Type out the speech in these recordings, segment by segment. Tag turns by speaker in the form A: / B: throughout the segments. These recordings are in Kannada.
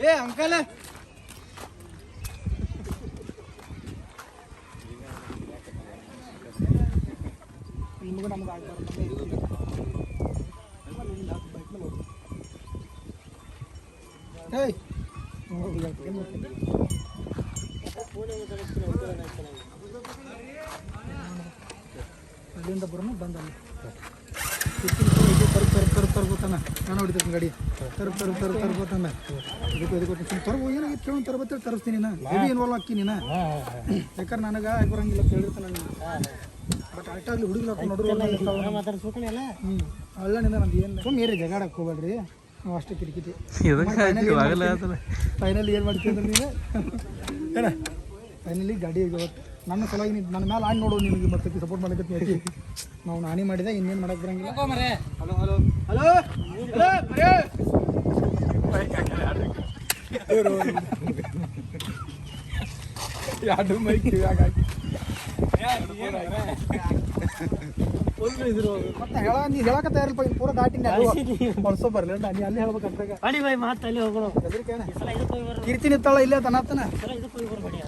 A: ಏ ಅಂಕಲ್ ನಿಮ್ಗೆ ನಮ್ಗೆ ಆಗ್ಬಾರ್ದು ಏಯ್ ಅಲ್ಲಿಂದ ಬರೋಣ ಬಂದ ತರ್ ತರ್ ತರ್ ತರ್ಬೋತಾನ ನಾನು ಹೊಡಿತೀನಿ ಗಾಡಿ. ತರ್ ತರ್ ತರ್ ತರ್ಬೋತಾನ ಇದಕ್ಕೆ ಇದಕ್ಕೆ ಕೊಟ್ಟು ತರ್ಬೋ. ಏನಾಗಿತ್ತು ಕೇಳೋ ತರ್ಬತ್ತೇಳಿ ತರಿಸ್ತೀನಿ ನಾ ಹೆವಿ ಇನ್ವಾಲ್ವ್ ಹಾಕಿ ನೀನು. ಯಾಕಂದ್ರೆ ನನಗೆ ಆಗಿ ಬರಂಗಿಲ್ಲ ಕೇಳಿರ್ತಾನೆ ಹೇಳಿರ್ತಾನೆ ನಾನು ಬಟ್ ಅಷ್ಟಾಗ್ಲಿ ಹುಡುಗಿ ನೋಡ್ರಿ ಹ್ಞೂ ಅಲ್ಲ ನಿಂದ ನಂದು ಏನು ಸುಮ್ಮನೆ ಏರಿ ಜಗಾಡಕ್ಕೆ ಹೋಗ್ಬೇಡ್ರಿ. ನಾವು ಅಷ್ಟೇ ಕಿರಿಕಿಟಿ ಫೈನಲಿ ಏನು ಮಾಡ್ತೀವಿ ಅಂದ್ರೆ ನೀನು ಏನ ಫೈನಲಿ ಗಾಡಿ ಇವತ್ತು ನನ್ನ ಸಲುವಾಗಿ ನೀನು ನನ್ನ ಮೇಲೆ ಆನ್ ನೋಡು ನಿಮಗೆ ಮತ್ತೆ ಸಪೋರ್ಟ್ ಮಾಡಕ್ಕೆ ಐತಿ ನಾವು ಹಾನಿ ಮಾಡಿದೆ ಇನ್ನೇನು ಮಾಡಕ್ಕೆ ಬರಂಗಿಲ್ಲ. Hello hello hello. ಎರಡು ಮೈಕ್ ಹಾಕಿ. ಮತ್ತೆ ಹೇಳ ನೀ ಹೇಳಕ ತಯಾರಿಲ್ಪ ಇನ್ನು ಪೂರ ದಾಟಿನ ಬಳಸೋ ಬರ್ಲಿ ನೀ ಅಲ್ಲಿ
B: ಅಡಿ ಬಾಯ್ ಮಾತು ಅಲ್ಲಿ ಹೋಗೋಣ
A: ಕೀರ್ತಿ ನಿತ್ತಾಳ ಇಲ್ಲೇ ತನಾತನ
B: ಈ ಸಲ ಇದಕ್ಕೆ ಹೋಗಿ ಬರ್ಬೇಡಿ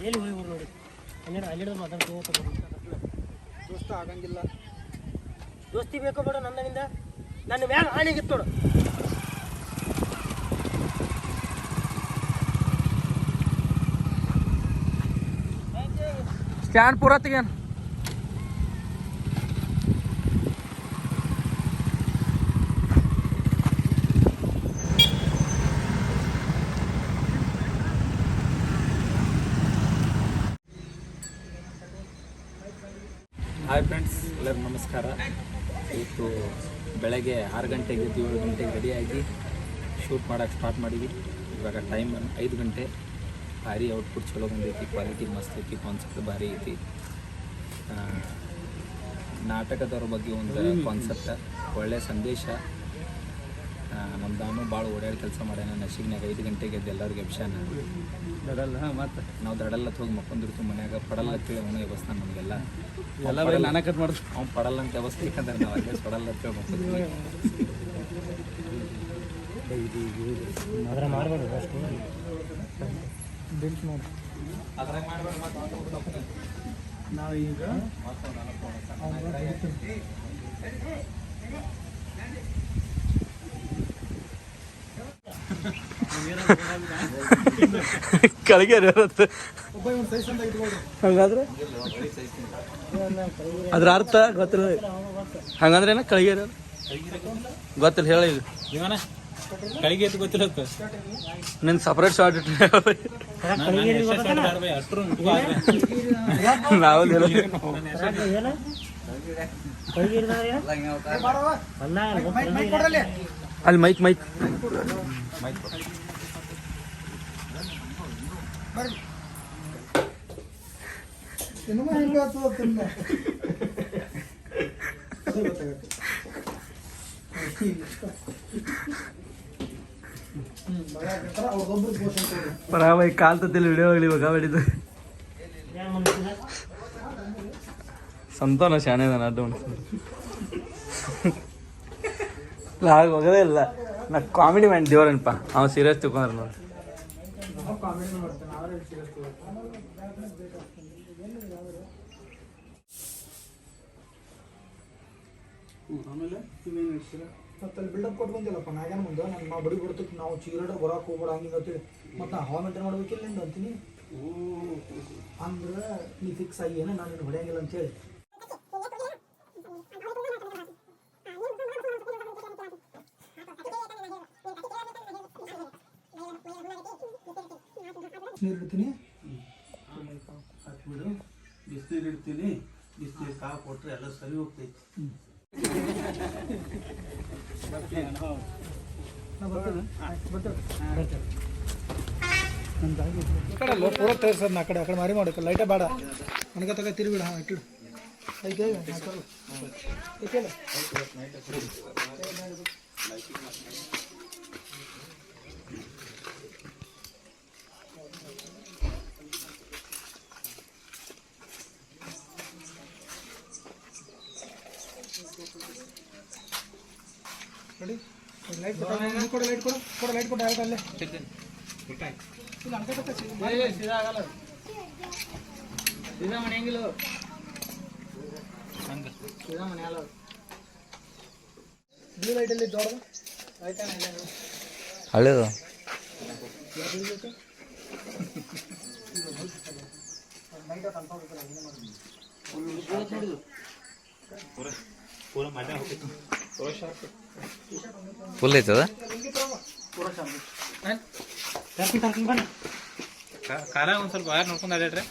B: ಜೈಲಿಗೆ ಹೋಗಿ ನೋಡಿ. ಅಲ್ಲಿ ಅಲ್ಲಿ ಮಾತಾಡ್ತೀವಿ
A: ದೋಸ್ತ ಆಗಂಗಿಲ್ಲ.
B: ದೋಸ್ತಿ ಬೇಕೋ ಬೇಡ ನನ್ನಿಂದ ನನ್ನ ಮ್ಯಾಲ ಆಣಿಗಿತ್ತು ನೋಡು.
C: ಸ್ಟ್ಯಾಂಡ್ ಪೂರ
D: ಹಾಯ್ ಫ್ರೆಂಡ್ಸ್ ಎಲ್ಲರಿಗೂ ನಮಸ್ಕಾರ. ಇವತ್ತು ಬೆಳಗ್ಗೆ ಆರು ಗಂಟೆಗೆ ಏಳು ಗಂಟೆಗೆ ರೆಡಿಯಾಗಿ ಶೂಟ್ ಮಾಡೋಕ್ಕೆ ಸ್ಟಾರ್ಟ್ ಮಾಡಿದ್ವಿ. ಇವಾಗ ಟೈಮ್ ಐದು ಗಂಟೆ. ಭಾರಿ ಔಟ್ಪುಟ್ ಚಲೋ ಬಂದೈತಿ ಕ್ವಾಲಿಟಿ ಮಸ್ತ್ ಐತಿ ಕಾನ್ಸೆಪ್ಟ್ ಭಾರಿ ಐತಿ. ನಾಟಕದವ್ರ ಬಗ್ಗೆ ಒಂದು ಕಾನ್ಸೆಪ್ಟ ಒಳ್ಳೆಯ ಸಂದೇಶ. ನಮ್ಮ ನಾನು ಭಾಳ ಓಡಾಡಿ ಕೆಲಸ ಮಾಡ್ಯಾನ. ನಶಿಗ್ನಾಗ ಐದು ಗಂಟೆಗೆ ಎದ್ದು ಎಲ್ಲರಿಗೆ ಅಭಿಷಾನ
C: ದಡಲ್ಲ ಮತ್ತೆ?
D: ನಾವು ದಡಲ್ಲ ಹೋಗಿ ಮಕ್ಕೊಂದಿರ್ತೀವಿ ಮನ್ಯಾಗ. ಪಡಲ್ಲ ಅಂತೇಳಿ ಅವನು ವ್ಯವಸ್ಥೆ ನಮಗೆಲ್ಲ.
C: ಎಲ್ಲ ಬರೀ ನಾನು ಕಟ್ ಮಾಡ್ತೀವಿ
D: ಅವ್ನು ಪಡಲ್ಲ ಅಂತ ವ್ಯವಸ್ಥೆ ಯಾಕಂದ್ರೆ ನಾವು ಅಲ್ಲೇ ಪಡಲ್ಲ ಅಂತೇಳಿ
B: ಮಾಡಬೇಡ ಅಷ್ಟು
A: ನೋಡಿ ನಾವೀಗ ಇಟ್ಕೊಳ್ರಿ
C: ಹಂಗಾದ್ರೆ? ಅದ್ರ ಅರ್ಥ ಗೊತ್ತಿಲ್ಲ. ಹಂಗಂದ್ರೆ ಏನ ಕೆಳಗೆ ಇರೋದು ಗೊತ್ತಿಲ್ಲ ಹೇಳಿ ಈಗ.
D: ಕಳಿಗೆ ಅಂತ ಗೊತ್ತಿಲ್ಲ
C: ನಿನ್ ಸಪ್ರೇಟ್ ಶಾರ್ಟ್ ಇಟ್ಟು ನಾವು?
B: ಅಲ್ಲ
A: ಮೈಕ್ ಮೈಕ್
C: ಪರಾಮೈ ಕಾಲ್ ತತ್ತಿಲ್ಲ ವಿಡಿಯೋ ಆಗಲಿ ಇವಾಗ
B: ಮನುಷ್ಯನ?
C: ಸಂತಾನ ಶಾನೆ ನಾನು ಅಡ್ಡ ಹಾಗೆ ಹೋಗೋದೇ ಇಲ್ಲ. ನಾ ಕಾಮಿಡಿ ಮ್ಯಾನ್ ದೇವ್ರನಪ್ಪ ಅವ ಸೀರಿಯಸ್ ತಿಳ್ಕೊಂಡ್ರೆ ನೋಡಿ.
A: ನಾವು ಕಾಮಿಡಿ ಮಾಡ್ತೇವೆ ನಾವೇ ಸೀರಿಯಸ್
C: ಆಮೇಲೆ
A: ಮತ್ತೆ ಅಲ್ಲಿ ಬಿಲ್ಡಪ್ ಕೊಟ್ಟು ಬಂದಿಲ್ಲಪ್ಪ ನಾಗೇನ ಮುಂದೆ. ನಮ್ಮ ನಾವು ಬಡಿ ಬಿಡ್ತಕ್ಕೆ ನಾವು ಚೀರಾಡ ಬರಾಕ್ ಹೋಗ್ಬೇಡ ಹಂಗೆ ಅಂತೇಳಿ ಮತ್ತೆ ನಾ ಹವಾ ಮೇಂಟೈನ್ ಮಾಡ್ಬೇಕಿಲ್ಲ ಅಂತೀನಿ. ಅಂದ್ರೆ ನೀ ಫಿಕ್ಸ್ ಆಗಿ ಏನೋ ನಾನು ಹೊಡೆಯಂಗಿಲ್ಲ ಅಂತೇಳಿ. ನೀರು ಇಡ್ತೀನಿ.
E: ಹಾಕ್ಬಿಡು ಬಿಸಿನೀರು ಬಿಸಿನೀರು ಕೊಟ್ಟರೆ ಎಲ್ಲ ಸರಿ ಹೋಗ್ತೈತಿ
A: ಕಡೆ ನಾ ಕಡೆ ಆ ಕಡೆ ಮಾರಿ ಮಾಡಕ್ಕೆ ಲೈಟೇ ಬೇಡ ನನಗೆ ತಗ ತಿರುಗಿಡ ಹಾಂ ಇಟ್ಟಿಡು ಐತೆ ಐತೆ ರೆಡಿ ಲೈಟ್ ಕೊಡು ನೀ ಕೊಡು ಲೈಟ್ ಕೊಡು ಕೊಡು ಲೈಟ್ ಕೊಡು ಡೈರೆಕ್ಟ್ ಅಲ್ಲೇ. ಇಲ್ಲ ಅಂಕ ಬ್ಲೂ ಲೈಟಲ್ಲಿ ದೊಡ್ಡದು
C: ಹಳ್ಳೇದು ಫುಲ್ ಐತದ
D: ಕಾಲ ಒಂದು ಸ್ವಲ್ಪ ಯಾರು ನೋಡ್ಕೊಂಡು ಅಡ್ಯಾಡ್ರಿ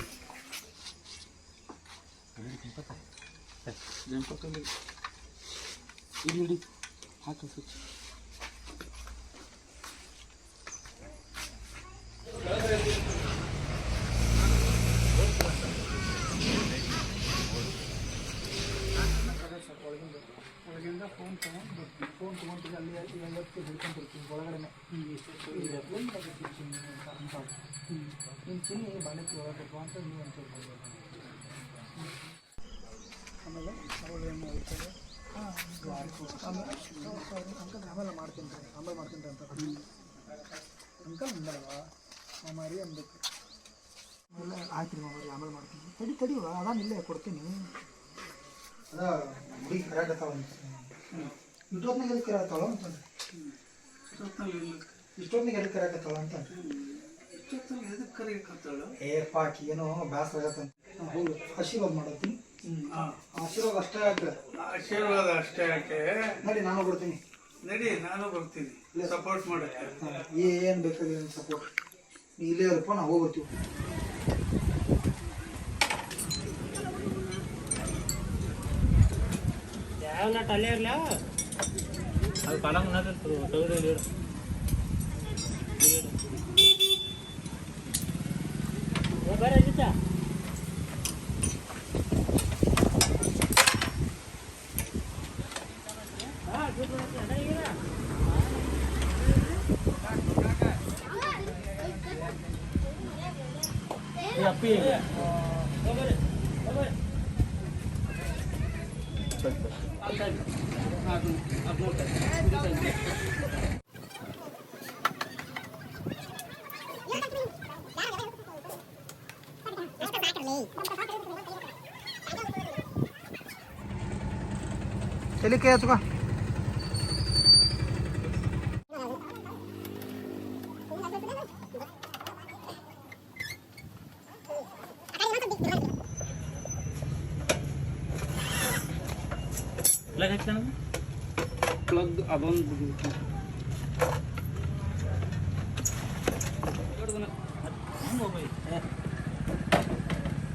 A: ಒಳಗಿಂದ ಫೋನ್ ತೊಗೊಂಡು ಫೋನ್ ತೊಗೊಂಡು ಅಲ್ಲಿ ಅಲ್ಲಿ ಎತ್ತಿ ಹಿಡ್ಕೊಂಡ್ಬಿಡ್ತೀನಿ ಒಳಗಡೆ ನಿನ್ನ ಚಿನ್ನಿ ಬಾಣಕ್ಕೆ ಒಳಗೆ ಅಂತ ನೀವು ಅಂತ ಆಮೇಲೆ ಅವಳು ಮಾಡ್ತಾರೆ ಆಮೇಲೆ ಅಂಕಲ್ ಆಮೇಲೆ ಮಾಡ್ತೀನಿ ಆಮೇಲೆ ಮಾಡ್ತೀನಿ ಅಂತ ಅಂಕಲ್ ಅಂದಲ್ವಾ ಮಾಮಾರಿ ಅನ್ಬೇಕು ಆಮೇಲೆ ಆಯ್ತು ರೀ ಮಾಮಾರಿ ಆಮೇಲೆ ಮಾಡ್ತೀನಿ ತಡಿ ತಡಿವ ಅದಾನ ಇಲ್ಲೇ ಕೊಡ್ತೀನಿ ಹುಡುಗಿ ಕರೆಯಾಗತ್ತಾವ ಇಷ್ಟೊತ್ತಿನಾಗ ಎಲ್ಲಿ ಕರೆಯತ್ತಾಳ ಅಂತಂದ್ರೆ ಇಷ್ಟೊತ್ತಿನಾಗ ಎಲ್ಲಿ ಕರೆಯಾಗತ್ತಾಳ ಅಂತ
E: ಎದಕ್ಕೆ ಕರೆಯಕತ್ತಾಳು
A: ಏ ಪಾಕಿ ಏನೋ ಬೇಸರ ಆಗತ್ತಂತ ಹೌದು ಆಶೀರ್ವಾದ ಮಾಡತ್ತೀನಿ. ಆಶೀರ್ವಾದ ಅಷ್ಟೇ ಯಾಕೆ
E: ಆಶೀರ್ವಾದ ಅಷ್ಟೇ ಯಾಕೆ
A: ನಡಿ ನಾನು ಬರ್ತೀನಿ.
E: ನಡಿ ನಾನು ಬರ್ತೀನಿ. ಸಪೋರ್ಟ್ ಮಾಡಕ್ಕೆ
A: ಏನು ಬೇಕಾಗಿಲ್ಲ ಸಪೋರ್ಟ್ ನೀ ಇಲ್ಲೇ ಇರಪ್ಪ ನಾವು ಹೋಗ್ಬರ್ತೀವಿ
B: ಯಾವ ನಟ್ ಅಲ್ಲೇ ಇರ್ಲ?
D: ಅದು ಕಾಲ ಮುನ್ನದ ತೆಗೆದು
B: ಬರ್ರಿ ಅಜಿತ
D: चलिए क्या
E: चुका प्लग
D: अबाउंड मोबाइल